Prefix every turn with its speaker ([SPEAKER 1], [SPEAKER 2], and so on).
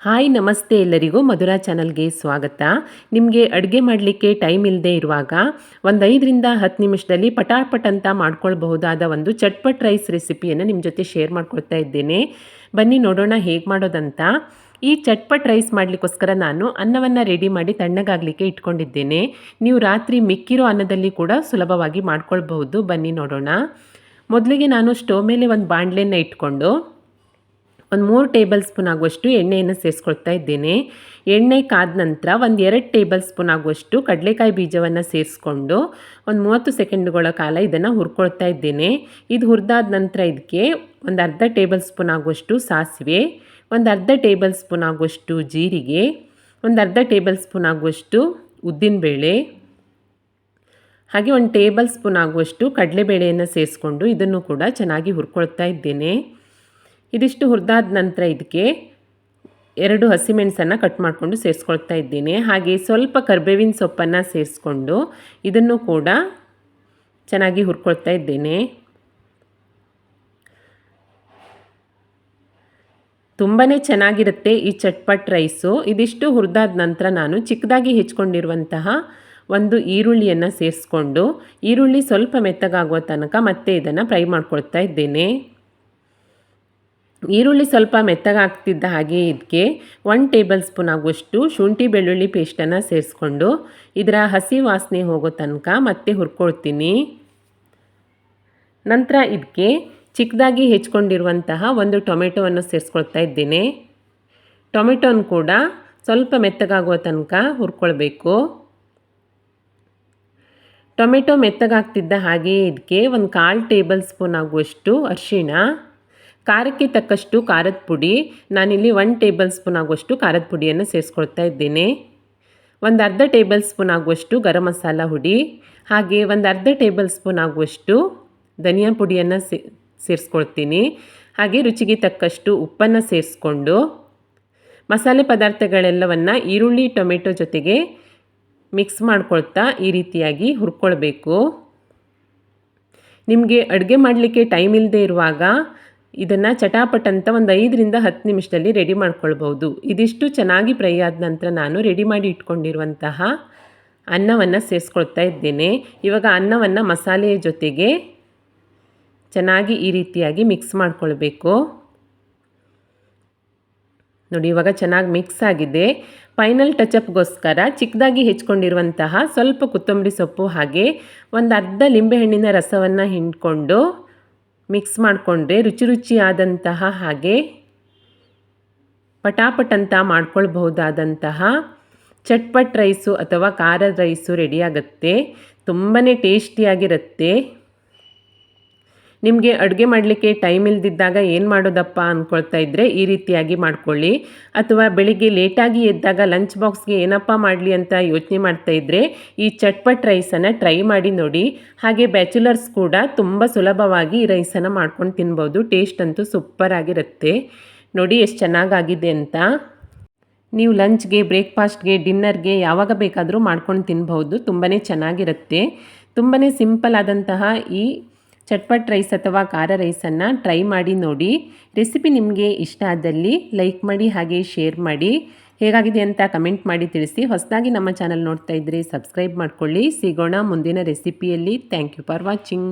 [SPEAKER 1] Hi, ನಮಸ್ತೆ ಎಲ್ಲರಿಗೂ ಮಧುರಾ ಚಾನಲ್ಗೆ ಸ್ವಾಗತ. ನಿಮಗೆ ಅಡುಗೆ ಮಾಡಲಿಕ್ಕೆ ಟೈಮ್ ಇಲ್ಲದೆ ಇರುವಾಗ ಒಂದು ಐದರಿಂದ ಹತ್ತು ನಿಮಿಷದಲ್ಲಿ ಪಟಾಪಟ್ ಅಂತ ಮಾಡ್ಕೊಳ್ಬಹುದಾದ ಒಂದು ಚಟ್ಪಟ್ ರೈಸ್ ರೆಸಿಪಿಯನ್ನು ನಿಮ್ಮ ಜೊತೆ ಶೇರ್ ಮಾಡ್ಕೊಳ್ತಾ ಇದ್ದೇನೆ. ಬನ್ನಿ ನೋಡೋಣ ಹೇಗೆ ಮಾಡೋದಂತ. ಈ ಚಟ್ಪಟ್ ರೈಸ್ ಮಾಡಲಿಕ್ಕೋಸ್ಕರ ನಾನು ಅನ್ನವನ್ನು ರೆಡಿ ಮಾಡಿ ತಣ್ಣಗಾಗಲಿಕ್ಕೆ ಇಟ್ಕೊಂಡಿದ್ದೇನೆ. ನೀವು ರಾತ್ರಿ ಮಿಕ್ಕಿರೋ ಅನ್ನದಲ್ಲಿ ಕೂಡ ಸುಲಭವಾಗಿ ಮಾಡ್ಕೊಳ್ಬಹುದು. ಬನ್ನಿ ನೋಡೋಣ. ಮೊದಲಿಗೆ ನಾನು ಸ್ಟೋವ್ ಮೇಲೆ ಒಂದು ಬಾಣಲೆಯನ್ನು ಇಟ್ಕೊಂಡು ಒಂದು ಮೂರು ಟೇಬಲ್ ಸ್ಪೂನ್ ಆಗುವಷ್ಟು ಎಣ್ಣೆಯನ್ನು ಸೇರಿಸ್ಕೊಳ್ತಾ ಇದ್ದೇನೆ. ಎಣ್ಣೆ ಕಾದ ನಂತರ ಒಂದು ಎರಡು ಟೇಬಲ್ ಸ್ಪೂನ್ ಆಗುವಷ್ಟು ಕಡಲೆಕಾಯಿ ಬೀಜವನ್ನು ಸೇರಿಸ್ಕೊಂಡು ಒಂದು ಮೂವತ್ತು ಸೆಕೆಂಡ್ಗಳ ಕಾಲ ಇದನ್ನು ಹುರ್ಕೊಳ್ತಾ ಇದ್ದೇನೆ. ಇದು ಹುರಿದಾದ ನಂತರ ಇದಕ್ಕೆ ಒಂದು ಅರ್ಧ ಟೇಬಲ್ ಸ್ಪೂನ್ ಆಗುವಷ್ಟು ಸಾಸಿವೆ, ಒಂದು ಅರ್ಧ ಟೇಬಲ್ ಸ್ಪೂನ್ ಆಗುವಷ್ಟು ಜೀರಿಗೆ, ಒಂದು ಅರ್ಧ ಟೇಬಲ್ ಸ್ಪೂನ್ ಆಗುವಷ್ಟು ಉದ್ದಿನಬೇಳೆ, ಹಾಗೆ ಒಂದು ಟೇಬಲ್ ಸ್ಪೂನ್ ಆಗುವಷ್ಟು ಕಡಲೆಬೇಳೆಯನ್ನು ಸೇರಿಸ್ಕೊಂಡು ಇದನ್ನು ಕೂಡ ಚೆನ್ನಾಗಿ ಹುರ್ಕೊಳ್ತಾ ಇದ್ದೇನೆ. ಇದಿಷ್ಟು ಹುರಿದಾದ ನಂತರ ಇದಕ್ಕೆ ಎರಡು ಹಸಿಮೆಣಸನ್ನು ಕಟ್ ಮಾಡಿಕೊಂಡು ಸೇರಿಸ್ಕೊಳ್ತಾ ಇದ್ದೀನಿ. ಹಾಗೆ ಸ್ವಲ್ಪ ಕರ್ಬೇವಿನ ಸೊಪ್ಪನ್ನು ಸೇರಿಸ್ಕೊಂಡು ಇದನ್ನು ಕೂಡ ಚೆನ್ನಾಗಿ ಹುರ್ಕೊಳ್ತಾ ಇದ್ದೇನೆ. ತುಂಬಾ ಚೆನ್ನಾಗಿರುತ್ತೆ ಈ ಚಟ್ಪಟ್ ರೈಸು. ಇದಿಷ್ಟು ಹುರಿದಾದ ನಂತರ ನಾನು ಚಿಕ್ಕದಾಗಿ ಹೆಚ್ಕೊಂಡಿರುವಂತಹ ಒಂದು ಈರುಳ್ಳಿಯನ್ನು ಸೇರಿಸ್ಕೊಂಡು ಈರುಳ್ಳಿ ಸ್ವಲ್ಪ ಮೆತ್ತಗಾಗುವ ತನಕ ಮತ್ತೆ ಇದನ್ನು ಫ್ರೈ ಮಾಡ್ಕೊಳ್ತಾ ಇದ್ದೇನೆ. ಈರುಳ್ಳಿ ಸ್ವಲ್ಪ ಮೆತ್ತಗಾಗ್ತಿದ್ದ ಹಾಗೆ ಇದಕ್ಕೆ ಒನ್ ಟೇಬಲ್ ಸ್ಪೂನ್ ಆಗುವಷ್ಟು ಶುಂಠಿ ಬೆಳ್ಳುಳ್ಳಿ ಪೇಸ್ಟನ್ನು ಸೇರಿಸ್ಕೊಂಡು ಇದರ ಹಸಿ ವಾಸನೆ ಹೋಗೋ ತನಕ ಮತ್ತೆ ಹುರ್ಕೊಳ್ತೀನಿ. ನಂತರ ಇದಕ್ಕೆ ಚಿಕ್ಕದಾಗಿ ಹೆಚ್ಕೊಂಡಿರುವಂತಹ ಒಂದು ಟೊಮೆಟೊವನ್ನು ಸೇರಿಸ್ಕೊಳ್ತಾ ಇದ್ದೇನೆ. ಟೊಮೆಟೊನ ಕೂಡ ಸ್ವಲ್ಪ ಮೆತ್ತಗಾಗುವ ತನಕ ಹುರ್ಕೊಳ್ಬೇಕು. ಟೊಮೆಟೊ ಮೆತ್ತಗಾಗ್ತಿದ್ದ ಹಾಗೆ ಇದಕ್ಕೆ ಒಂದು ಕಾಲು ಟೇಬಲ್ ಸ್ಪೂನ್ ಆಗುವಷ್ಟು ಅರಿಶಿಣ ಖಾರಕ್ಕೆ ತಕ್ಕಷ್ಟು ಖಾರದ ಪುಡಿ. ನಾನಿಲ್ಲಿ ಒನ್ ಟೇಬಲ್ ಸ್ಪೂನ್ ಆಗುವಷ್ಟು ಖಾರದ ಪುಡಿಯನ್ನು ಸೇರಿಸ್ಕೊಳ್ತಾ ಇದ್ದೇನೆ. ಒಂದು ಅರ್ಧ ಟೇಬಲ್ ಸ್ಪೂನ್ ಆಗುವಷ್ಟು ಗರಂ ಮಸಾಲ ಹುಡಿ. ಹಾಗೆ ಒಂದು ಅರ್ಧ ಟೇಬಲ್ ಸ್ಪೂನ್ ಆಗುವಷ್ಟು ಧನಿಯಾ ಪುಡಿಯನ್ನು ಸೇರಿಸ್ಕೊಳ್ತೀನಿ. ಹಾಗೆ ರುಚಿಗೆ ತಕ್ಕಷ್ಟು ಉಪ್ಪನ್ನು ಸೇರಿಸ್ಕೊಂಡು ಮಸಾಲೆ ಪದಾರ್ಥಗಳೆಲ್ಲವನ್ನು ಈರುಳ್ಳಿ, ಟೊಮೆಟೊ ಜೊತೆಗೆ ಮಿಕ್ಸ್ ಮಾಡ್ಕೊಳ್ತಾ ಈ ರೀತಿಯಾಗಿ ಹುರ್ಕೊಳ್ಬೇಕು. ನಿಮಗೆ ಅಡುಗೆ ಮಾಡಲಿಕ್ಕೆ ಟೈಮ್ ಇಲ್ಲದೆ ಇರುವಾಗ ಇದನ್ನು ಚಟಾಪಟ್ ಅಂತ ಒಂದು ಐದರಿಂದ ಹತ್ತು ನಿಮಿಷದಲ್ಲಿ ರೆಡಿ ಮಾಡ್ಕೊಳ್ಬೋದು ಇದಿಷ್ಟು ಚೆನ್ನಾಗಿ ಫ್ರೈ ಆದ ನಂತರ ನಾನು ರೆಡಿ ಮಾಡಿ ಇಟ್ಕೊಂಡಿರುವಂತಹ ಅನ್ನವನ್ನು ಸೇರಿಸ್ಕೊಳ್ತಾ ಇದ್ದೇನೆ. ಇವಾಗ ಅನ್ನವನ್ನು ಮಸಾಲೆಯ ಜೊತೆಗೆ ಚೆನ್ನಾಗಿ ಈ ರೀತಿಯಾಗಿ ಮಿಕ್ಸ್ ಮಾಡ್ಕೊಳ್ಬೇಕು. ನೋಡಿ, ಇವಾಗ ಚೆನ್ನಾಗಿ ಮಿಕ್ಸ್ ಆಗಿದೆ. ಫೈನಲ್ ಟಚಪ್ಗೋಸ್ಕರ ಚಿಕ್ಕದಾಗಿ ಹೆಚ್ಕೊಂಡಿರುವಂತಹ ಸ್ವಲ್ಪ ಕೊತ್ತಂಬರಿ ಸೊಪ್ಪು ಹಾಗೆ ಒಂದು ಅರ್ಧ ಲಿಂಬೆಹಣ್ಣಿನ ರಸವನ್ನು ಹಿಂಡ್ಕೊಂಡು ಮಿಕ್ಸ್ ಮಾಡಿಕೊಂಡ್ರೆ ರುಚಿ ರುಚಿಯಾದಂತಹ ಹಾಗೆ ಪಟಾಪಟ್ ಅಂತ ಮಾಡ್ಕೊಳ್ಬಹುದಾದಂತಹ ಚಟ್ಪಟ್ ರೈಸು ಅಥವಾ ಖಾರದ ರೈಸು ರೆಡಿಯಾಗುತ್ತೆ ತುಂಬಾ ಟೇಸ್ಟಿಯಾಗಿರುತ್ತೆ ನಿಮಗೆ ಅಡುಗೆ ಮಾಡಲಿಕ್ಕೆ ಟೈಮ್ ಇಲ್ದಿದ್ದಾಗ ಏನು ಮಾಡೋದಪ್ಪ ಅಂದ್ಕೊಳ್ತಾ ಇದ್ದರೆ ಈ ರೀತಿಯಾಗಿ ಮಾಡ್ಕೊಳ್ಳಿ. ಅಥವಾ ಬೆಳಿಗ್ಗೆ ಲೇಟಾಗಿ ಎದ್ದಾಗ ಲಂಚ್ ಬಾಕ್ಸ್ಗೆ ಏನಪ್ಪ ಮಾಡಲಿ ಅಂತ ಯೋಚನೆ ಮಾಡ್ತಾ ಇದ್ದರೆ ಈ ಚಟ್ಪಟ್ ರೈಸನ್ನು ಟ್ರೈ ಮಾಡಿ ನೋಡಿ. ಹಾಗೆ ಬ್ಯಾಚುಲರ್ಸ್ ಕೂಡ ತುಂಬ ಸುಲಭವಾಗಿ ಈ ರೈಸನ್ನು ಮಾಡ್ಕೊಂಡು ತಿನ್ಬೋದು. ಟೇಸ್ಟ್ ಅಂತೂ ಸೂಪರ್ ಆಗಿರುತ್ತೆ. ನೋಡಿ ಎಷ್ಟು ಚೆನ್ನಾಗಾಗಿದೆ ಅಂತ. ನೀವು ಲಂಚ್ಗೆ ಬ್ರೇಕ್ಫಾಸ್ಟ್ಗೆ ಡಿನ್ನರ್ಗೆ ಯಾವಾಗ ಬೇಕಾದರೂ ಮಾಡ್ಕೊಂಡು ತಿನ್ಬಹುದು. ತುಂಬಾ ಚೆನ್ನಾಗಿರುತ್ತೆ. ತುಂಬಾ ಸಿಂಪಲ್ ಆದಂತಹ ಈ ಚಟ್ಪಟ್ ರೈಸ್ ಅಥವಾ ಖಾರ ರೈಸನ್ನು ಟ್ರೈ ಮಾಡಿ ನೋಡಿ. ರೆಸಿಪಿ ನಿಮಗೆ ಇಷ್ಟ ಆದಲ್ಲಿ ಲೈಕ್ ಮಾಡಿ ಹಾಗೆ ಶೇರ್ ಮಾಡಿ. ಹೇಗಾಗಿದೆ ಅಂತ ಕಮೆಂಟ್ ಮಾಡಿ ತಿಳಿಸಿ. ಹೊಸದಾಗಿ ನಮ್ಮ ಚಾನಲ್ ನೋಡ್ತಾ ಇದ್ದರೆ ಸಬ್ಸ್ಕ್ರೈಬ್ ಮಾಡ್ಕೊಳ್ಳಿ. ಸಿಗೋಣ ಮುಂದಿನ ರೆಸಿಪಿಯಲ್ಲಿ. Thank you for watching.